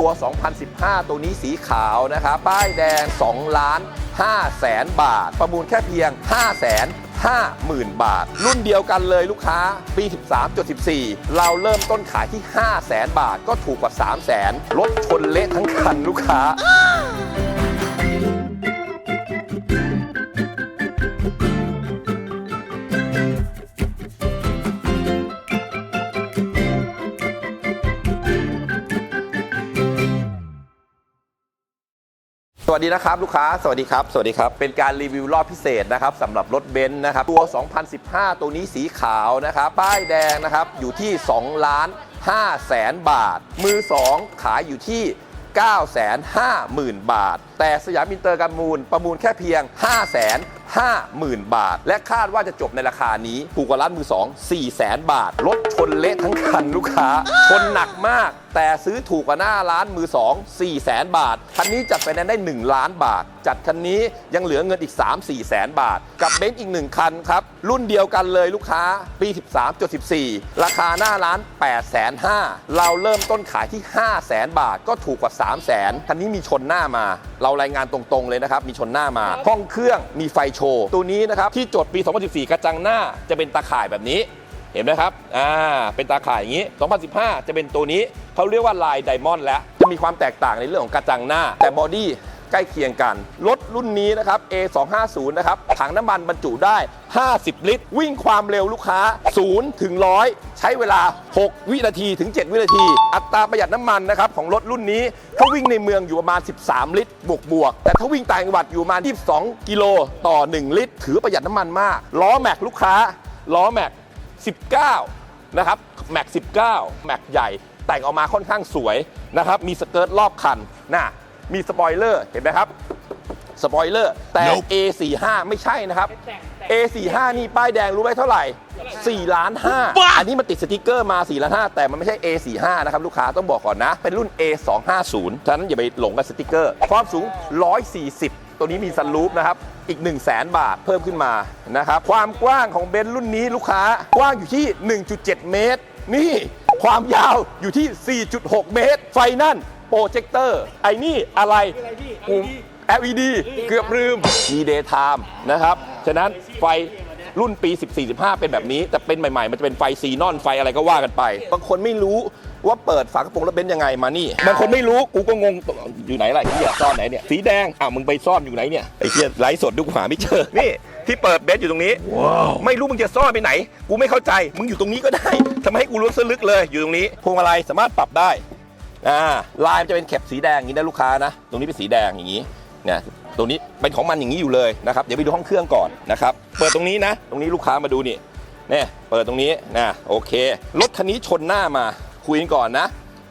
ตัว 2015 ตัวนี้สีขาวนะครับป้ายแดง 2 ล้าน5แสนบาท ประมูลแค่เพียง 5 แสน50,000 บาท รุ่นเดียวกันเลยลูกค้า ปี 13.14 เราเริ่มต้นขายที่5แสนบาทก็ถูกกว่า3แสนรถชนเละทั้งคันลูกค้า สวัสดีนะครับลูกค้าสวัสดีครับสวัสดีครับ เป็นการรีวิวรอบพิเศษนะครับสำหรับรถเบนซ์นะครับตัว 2015 ตัวนี้สีขาวนะครับป้ายแดงนะครับอยู่ที่ 2 ล้าน5แสนบาท มือ 2 ขายอยู่ที่ 9 5 0 0 0 0 บาท แต่สยามอินเตอร์การมูลประมูลแค่เพียง 5 5 0 0 0 0 บาท และคาดว่าจะจบในราคานี้ถูกกว่าร้านมือ 2 4แสนบาท รถชนเละทั้งคันลูกค้า ชนหนักมาก แต่ซื้อถูกกว่าหน้าร้านมือ 2 4แสนบาท คันนี้จัดไฟแนนซ์ได้ 1 ล้านบาท จัดคันนี้ยังเหลือเงินอีก 3 4แสนบาท กับเบนซ์อีก 1 คันครับ รุ่นเดียวกันเลยลูกค้าปี 13.14 ราคาหน้าร้าน 8 5 0 0 0เราเริ่มต้นขายที่ 5 0 0แสนบาทก็ถูกกว่า 3 0 0แสนคันนี้มีชนหน้ามา เรารายงานตรงๆเลยนะครับ มีชนหน้ามา ห้องเครื่องมีไฟโชว์ ตัวนี้นะครับที่จดปี 2014 กระจังหน้าจะเป็นตาข่ายแบบนี้ เห็นไหมครับ อ่า เป็นตาข่ายอย่างนี้ 2015 จะเป็นตัวนี้เขาเรียกว่าลายไดมอนด์แล้ว จะมีความแตกต่างในเรื่องของกระจังหน้า แต่บอดี้ใกล้เคียงกัน รถรุ่นนี้นะครับ A250 นะครับ ถังน้ำมันบรรจุได้ 50 ลิตร วิ่งความเร็วลูกค้า 0 ถึง 100 ใช้เวลา 6 วินาทีถึง 7 วินาที อัตราประหยัดน้ำมันนะครับของรถรุ่นนี้เขาวิ่งในเมืองอยู่ประมาณ 13 ลิตร บวกบวก แต่ถ้าวิ่งต่างจังหวัดอยู่ประมาณ 22 กิโลต่อ 1 ลิตร ถือประหยัดน้ำมันมาก ล้อแม็กลูกค้า ล้อแม็ก 19 นะครับแม็ก19 แม็กใหญ่ แต่งออกมาค่อนข้างสวยนะครับ มีสเกิร์ตรอบคันนะมีสปอยเลอร์เห็นไหมครับสปอยเลอร์แต่ A45 ไม่ใช่นะครับ A45 นี่ป้ายแดงรู้ไหมเท่าไหร่4ล้าน5อันนี้มันติดสติกเกอร์มา4ล้าน5แต่มันไม่ใช่ A45 นะครับลูกค้าต้องบอกก่อนนะ เป็นรุ่น A250 ฉะนั้นอย่าไปหลงกับสติกเกอร์ ความสูง 140 ตัวนี้มีซันรูฟนะครับ อีก 1 0 0 0 0แบาทเพิ่มขึ้นมานะครับ ความกว้างของเบนซ์รุ่นนี้ลูกค้ากว้างอยู่ที่ 1.7 เมตร นี่ความยาวอยู่ที่ 4.6 เมตร ไฟนั่นโปรเจคเตอร์ ไอ้นี่อะไรปุ่ม LED เกือบลืม มี Daytime นะครับ ฉะนั้นไฟรุ่นปี 14-15 เป็นแบบนี้ แต่เป็นใหม่ ๆ มันจะเป็นไฟซีนอนไฟอะไรก็ว่ากันไป บางคนไม่รู้ ว่าเปิดฝากระโปรงรถเบนซ์ยังไงมานี่บางคนไม่รู้กูก็งงอยู่ไหนล่ะไอ้เหี้ยซ่อนไหนเนี่ยสีแดงอะมึงไปซ่อนอยู่ไหนเนี่ยไอ้เหี้ยไลฟ์สดดูกูหาไม่เจอนี่ที่เปิดเบนซ์อยู่ตรงนี้ ไม่รู้มึงจะซ่อนไปไหน กูไม่เข้าใจ มึงอยู่ตรงนี้ก็ได้ทำให้กูรู้สึกลึกเลยอยู่ตรงนี้พวงมาลัยสามารถปรับได้อ่าลายมันจะเป็นแคปสีแดงอย่างนี้นะลูกค้านะ ตรงนี้เป็นสีแดงอย่างนี้เนี่ยตรงนี้เป็นของมันอย่างนี้อยู่เลยนะครับเดี๋ยวไปดูห้องเครื่องก่อนนะครับเปิดตรงนี้นะ ตรงนี้ลูกค้ามาดูนี่เนี่ยเปิดตรงนี้นะโอเครถคันนี้ชนหน้ามา คุยกันก่อนนะ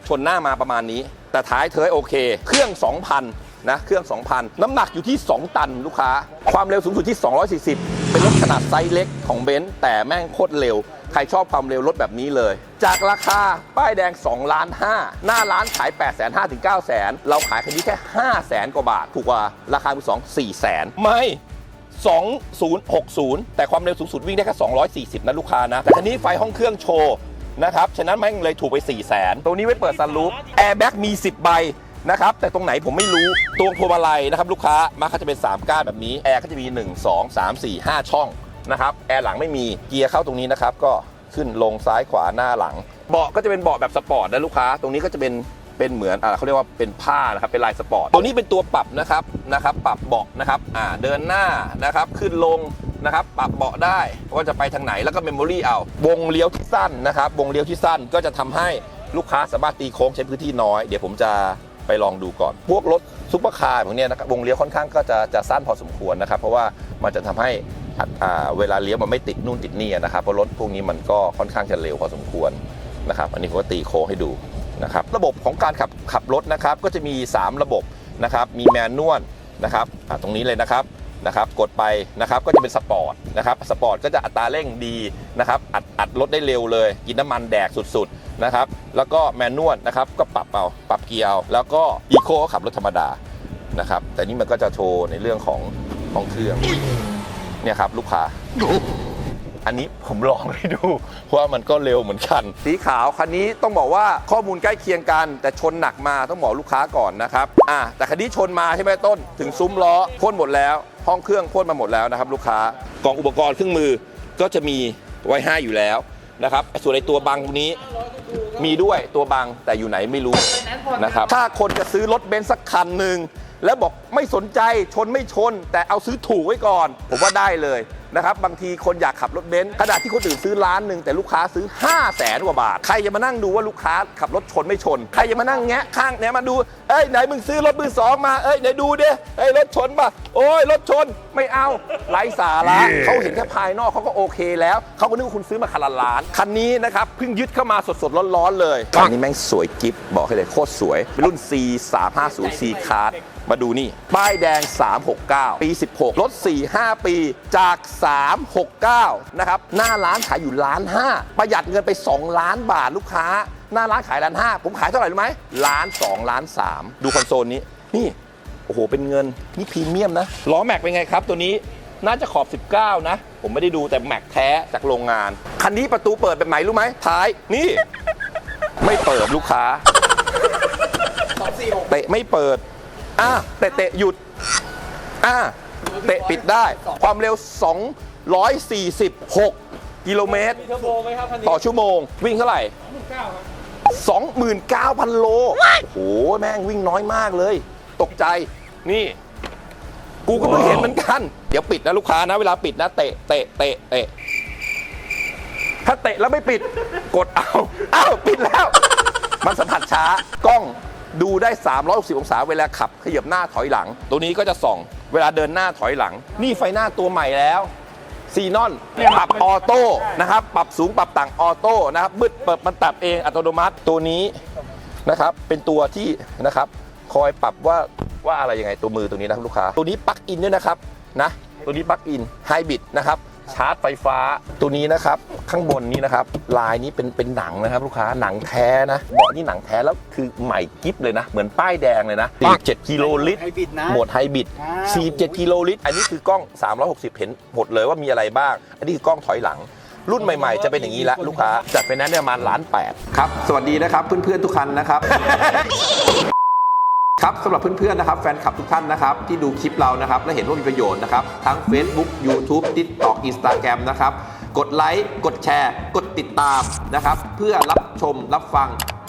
ชนหน้ามาประมาณนี้ แต่ท้ายเธอโอเค เครื่อง 2,000 นะ เครื่อง 2,000 น้ำหนักอยู่ที่ 2 ตันลูกค้า ความเร็วสูงสุดที่ 240 เป็นรถขนาดไซส์เล็กของเบนซ์แต่แม่งโคตรเร็ว ใครชอบความเร็วรถแบบนี้เลย จากราคาป้ายแดง2ล้าน5หน้าร้านขาย 8 5 0 0 0ถึง9 0 0 0 0เราขายคันนี้แค่5 0 0 0 0กว่าบาท ถูกกว่าราคามือสอง4 0 0 0 0ไม่2060 แต่ความเร็วสูงสุดวิ่งได้แค่240 นะลูกค้านะ แต่คันนี้ไฟห้องเครื่องโชว์ นะครับ ฉะนั้นแม่งเลยถูกไป 4 0 0 0 0 0ตัวนี้ไว้เปิดซันรูฟแอร์แบ็กมี 10 ใบนะครับ แต่ตรงไหนผมไม่รู้ตัวพวงมาลัยนะครับ ลูกค้ามาเขาจะเป็น 3 ก้านแบบนี้ แอร์ก็จะมี 1 2 3 4 5 ช่องนะครับ แอร์หลังไม่มี เกียร์เข้าตรงนี้นะครับ ก็ขึ้นลงซ้ายขวาหน้าหลัง เบาะก็จะเป็นเบาะแบบสปอร์ตนะลูกค้า ตรงนี้ก็จะเป็น เป็นเหมือนอ่าเขาเรียกว่าเป็นผ้านะครับเป็นลายสปอร์ตตัวนี้เป็นตัวปรับนะครับนะครับปรับเบาะนะครับอ่าเดินหน้านะครับขึ้นลงนะครับปรับเบาะได้ว่าจะไปทางไหนแล้วก็เมมโมรี่เอาวงเลี้ยวที่สั้นนะครับวงเลี้ยวที่สั้นก็จะทำให้ลูกค้าสามารถตีโค้งใช้พื้นที่น้อยเดี๋ยวผมจะไปลองดูก่อน พวกรถซุปเปอร์คาร์พวกเนี้ยนะครับวงเลี้ยวค่อนข้างก็จะจะสั้นพอสมควรนะครับ เพราะว่ามันจะทำให้อ่าเวลาเลี้ยวมันไม่ติดนู่นติดนี่นะครับเพราะรถพวกนี้มันก็ค่อนข้างจะเร็วพอสมควรนะครับ อันนี้ผมก็ตีโค้งให้ดู นะครับระบบของการขับขับรถนะครับก็จะมี 3 ระบบนะครับมีแมนนวลนะครับตรงนี้เลยนะครับนะครับกดไปนะครับก็จะเป็นสปอร์ตนะครับสปอร์ตก็จะอัตราเร่งดีนะครับอัดอัดรถได้เร็วเลย กินน้ำมันแดกสุดๆนะครับแล้วก็แมนนวลนะครับก็ปรับเอาปรับเกียร์แล้วก็อีโคก็ขับรถธรรมดานะครับแต่นี่มันก็จะโชว์ในเรื่องของของเครื่องเนี่ยครับลูกค้า อันนี้ผมลองให้ดูว่ามันก็เร็วเหมือนกัน สีขาวคันนี้ต้องบอกว่าข้อมูลใกล้เคียงกัน แต่ชนหนักมาต้องบอกลูกค้าก่อนนะครับอะแต่คันนี้ชนมาใช่ไหมต้น ถึงซุ้มล้อพ่นหมดแล้ว ห้องเครื่องพ่นมาหมดแล้วนะครับลูกค้ากล่องอุปกรณ์เครื่องมือก็จะมีไว้ให้อยู่แล้วนะครับส่วนในตัวบังตรงนี้มีด้วยตัวบังแต่อยู่ไหนไม่รู้นะครับถ้าคนจะซื้อรถเบนซ์สักคันหนึ่งแล้วบอกไม่สนใจชนไม่ชน แต่เอาซื้อถูกไว้ก่อน ผมว่าได้เลย นะครับบางทีคนอยากขับรถเบนซ์ขณะที่คนอื่นซื้อล้านหนึ่งแต่ลูกค้าซื้อ 5 0 0แสนกว่าบาท ใครจะมานั่งดูว่าลูกค้าขับรถชนไม่ชน ใครจะมานั่งแงะข้างเนี่ยมาดู เอ้ยไหนมึงซื้อรถมือสองมาเอ้ยไหนดูดิเอ้ยรถชนป่ะโอ้ยรถชนไม่เอาไร้สาระเขาเห็นแค่ภายนอกเขาก็โอเคแล้วเขาก็นึกว่าคุณซื้อมาคันละล้านคันนี้นะครับเพิ่งยึดเข้ามาสดๆร้อนๆเลยคันนี้แม่งสวยกิ๊บบอกให้เลยโคตรสวยเป็นรุ่น C 3 5 0 C Card มาดูนี่ป้ายแดง 369 ปี 16 รถ 4-5 ปีจาก369 นะครับ หน้าร้านขายอยู่ล้านห้าประหยัดเงินไป 2 ล้านบาทลูกค้า หน้าร้านขายล้านห้าผมขายเท่าไหร่รู้ไหมล้าน2ล้าน3 ดูคอนโซลนี้ นี่ โอ้โห เป็นเงิน นี่พรีเมียมนะ ล้อแม็กเป็นไงครับตัวนี้น่าจะขอบ 19 นะ ผมไม่ได้ดูแต่แม็กแท้จากโรงงาน คันนี้ประตูเปิดแบบไหนรู้ไหมท้าย นี่ ไม่เปิดลูกค้าเตะไม่เปิดอะเตะเตะหยุดอะ เตะปิดได้ ความเร็ว 246 กิโลเมตร มีเทอร์โบไหมครับคันนี้ต่อชั่วโมง วิ่งเท่าไหร่ เก้าครับ29,000 โล โอ้โห แม่งวิ่งน้อยมากเลย ตกใจ นี่ กูก็เพิ่งเห็นเหมือนกัน เดี๋ยวปิดนะลูกค้านะ เวลาปิดนะ เตะ เตะ เตะ เตะ ถ้าเตะแล้วไม่ปิด กดเอา อ้าว ปิดแล้ว มันสัมผัสช้ากล้อง ดูได้ 360 องศาเวลาขับขยับหน้าถอยหลัง ตัวนี้ก็จะส่อง เวลาเดินหน้าถอยหลัง นี่ไฟหน้าตัวใหม่แล้วซีนอนปรับออโต้นะครับปรับสูงปรับต่างออโต้นะครับมืดเปิดมันปรับเองอัตโนมัติตัวนี้นะครับเป็นตัวที่นะครับคอยปรับว่าว่าอะไรยังไงตัวมือตัวนี้นะครับลูกค้าตัวนี้ปลั๊กอินด้วยนะครับนะตัวนี้ปลั๊กอินไฮบริดนะครับ ชาร์จไฟฟ้าตัวนี้นะครับ ข้างบนนี้นะครับ ลายนี้เป็นเป็นหนังนะครับ ลูกค้าหนังแท้นะเบาะนี่หนังแท้แล้วคือใหม่กิฟเลยนะ เหมือนป้ายแดงเลยนะ47กิโลลิตรไฮบริดนะโหมดไฮบริดอ่า47กิโลลิตร อันนี้คือกล้อง 360 เห็นหมดเลยว่ามีอะไรบ้าง อันนี้คือกล้องถอยหลังรุ่นใหม่ๆ จะเป็นอย่างนี้ละลูกค้าจัดไปนั้นเนี่ยประมาณล้านแปดครับ สวัสดีนะครับ เพื่อนๆทุกคันนะครับ ครับสำหรับเพื่อนๆนะครับแฟนคลับทุกท่านนะครับที่ดูคลิปเรานะครับและเห็นว่ามีประโยชน์นะครับทั้ง Facebook YouTube TikTok Instagram นะครับกดไลค์กดแชร์ กดติดตามนะครับเพื่อรับชมรับฟัง